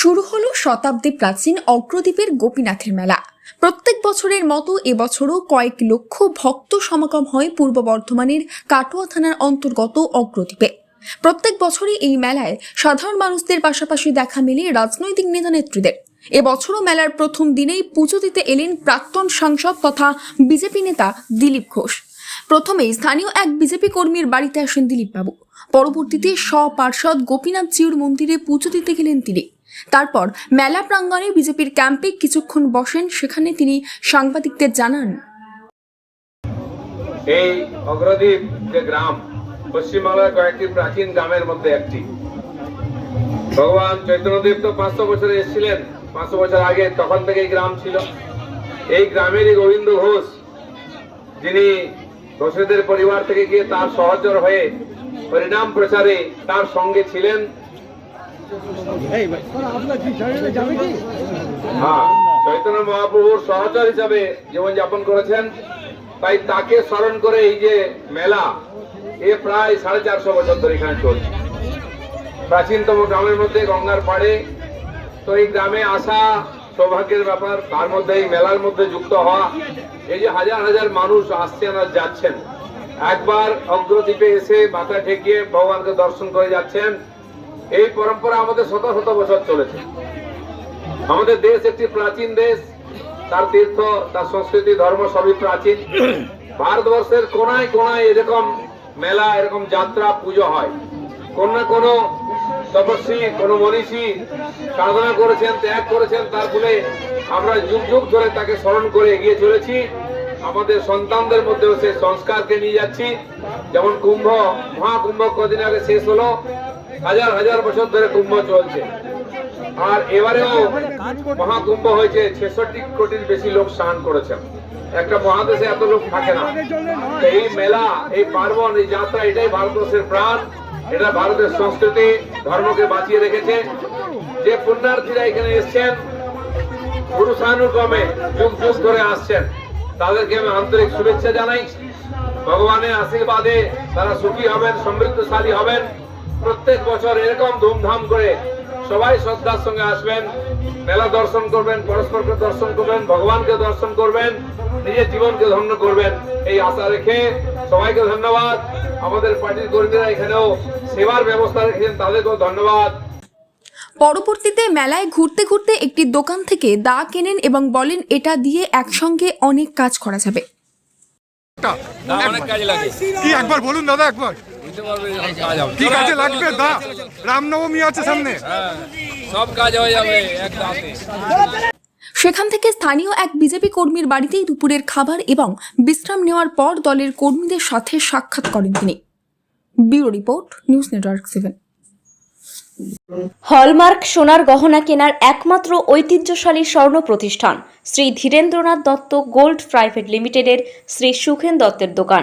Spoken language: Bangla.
শুরু হলো শতাব্দী প্রাচীন অগ্রদ্বীপের গোপীনাথের মেলা। প্রত্যেক বছরের মতো এবছরও কয়েক লক্ষ ভক্ত সমাগম হয় পূর্ব বর্ধমানের কাটোয়া থানার অন্তর্গত অগ্রদ্বীপে। প্রত্যেক বছরই এই মেলায় সাধারণ মানুষদের পাশাপাশি দেখা মেলে রাজনৈতিক নেতা নেত্রীদের এবছরও মেলার প্রথম দিনেই পুজো দিতে এলেন প্রাক্তন সাংসদ তথা বিজেপি নেতা দিলীপ ঘোষ। প্রথমে স্থানীয় এক বিজেপি কর্মীর বাড়িতে আসেন দিলীপবাবু। পরবর্তীতে স্বপার্ষদ গোপীনাথ জিউর মন্দিরে পুজো দিতে গেলেন তিনি। তারপর মেলা প্রাঙ্গণে বিজেপির ক্যাম্পে কিছুক্ষণ বসেন, সেখানে তিনি সাংবাদিকদের জানান। এই অগ্রদ্বীপ যে গ্রাম, পশ্চিমবাংলার কয়েকটি প্রাচীন গ্রামের মধ্যে একটি। ভগবান চৈতন্যদেব তো পাঁচশো বছরে এসেছিলেন। পাঁচশো বছর আগে তখন থেকে গ্রাম ছিল। এই গ্রামেরই গোবিন্দ ঘোষ, যিনি ঘোষেদের পরিবার থেকে গিয়ে তার সহচর হয়ে হরিনাম প্রচারে তার সঙ্গে ছিলেন। হ্যাঁ চৈতন্য মহাপ্রভুর সহচর হিসাবে জীবনযাপন করেছেন। তাই তাকে স্মরণ করে এই যে মেলা, এ প্রায় সাড়ে চারশো বছর ধরে এখানে চলছে। প্রাচীনতম গ্রামের মধ্যে, গঙ্গার পাড়ে। তো এই গ্রামে আসা সৌভাগ্যের ব্যাপার, তার মধ্যে এই মেলার মধ্যে যুক্ত হওয়া। এই যে হাজার হাজার মানুষ আসছেন আর যাচ্ছেন। একবার অগ্রদ্বীপে এসে মাথা ঠেকিয়ে ভগবানকে দর্শন করে যাচ্ছেন। এই পরম্পরা আমাদের শত শত বছর চলেছে। আমাদের দেশ একটি প্রাচীন দেশ, তার তীর্থ, তার সংস্কৃতি, ধর্ম সবই প্রাচীন। ভারতবর্ষের কোনায় কোনায় এরকম মেলা, এরকম যাত্রা, পুজো হয়। কোন না কোন তপস্বী, কোন মনীষী সাধনা করেছেন, ত্যাগ করেছেন, তার ফলে আমরা যুগ যুগ ধরে তাকে স্মরণ করে এগিয়ে চলেছি। আমাদের সন্তানদের মধ্যেও সেই সংস্কারকে নিয়ে যাচ্ছি। যেমন কুম্ভ, মহাকুম্ভ কদিন আগে শেষ হলো। হাজার হাজার বছর ধরে কুম্ভ চলছে। আর এবারেও মহাকুম্ভ হয়েছে, ছেষট্টি কোটির বেশি লোক স্নান করেছেন একটা মহাদেশে এত লোক থাকে না। এই মেলা, এই পার্বণ, এই যাত্রা, এটাই ভারতবর্ষের প্রাণ। এটা ভারতের সংস্কৃতি, ধর্মকে বাঁচিয়ে রেখেছে। যে পুণ্যার্থীরা এখানে এসছেন পুরুষানুক্রমে যুগ যুগ ধরে আসছেন, তাদেরকে আমি আন্তরিক শুভেচ্ছা জানাই। ভগবানের আশীর্বাদে তারা সুখী হবেন, সমৃদ্ধশালী হবেন। প্রত্যেক বছর এরকম ধুমধাম করে সবাই শ্রদ্ধার সঙ্গে আসবেন মেলা দর্শন করবেন পরস্পরকে দর্শন করবেন ভগবানকে দর্শন করবেন নিজের জীবনকে ধন্য করবেন। এই আশা রেখে সবাইকে ধন্যবাদ। আমাদের পার্টির কর্মীরা এখানেও সেবার ব্যবস্থা রেখেছেন তাদেরকেও ধন্যবাদ। পরবর্তীতে মেলায় ঘুরতে ঘুরতে একটি দোকান থেকে দা কেনেন এবং বলেন এটা দিয়ে একসঙ্গে অনেক কাজ করা যাবে। একটা। না অনেক কাজে লাগে। কি একবার বলুন দাদা একবার। কি কাজে লাগবে দা। রামনবমী আছে সামনে। হ্যাঁ সব কাজ হয়ে যাবে এক সেখান থেকে স্থানীয় এক বিজেপি কর্মীর বাড়িতেই দুপুরের খাবার এবং বিশ্রাম নেওয়ার পর দলের কর্মীদের সাথে সাক্ষাৎ করেন তিনি। Bureau report news network seven. Hallmark সোনার গহনা কেনার একমাত্র ঐতিহ্যশালী স্বর্ণ প্রতিষ্ঠান শ্রী ধীরেন্দ্রনাথ দত্ত গোল্ড প্রাইভেট লিমিটেডের শ্রী সুখেন দত্তের দোকান।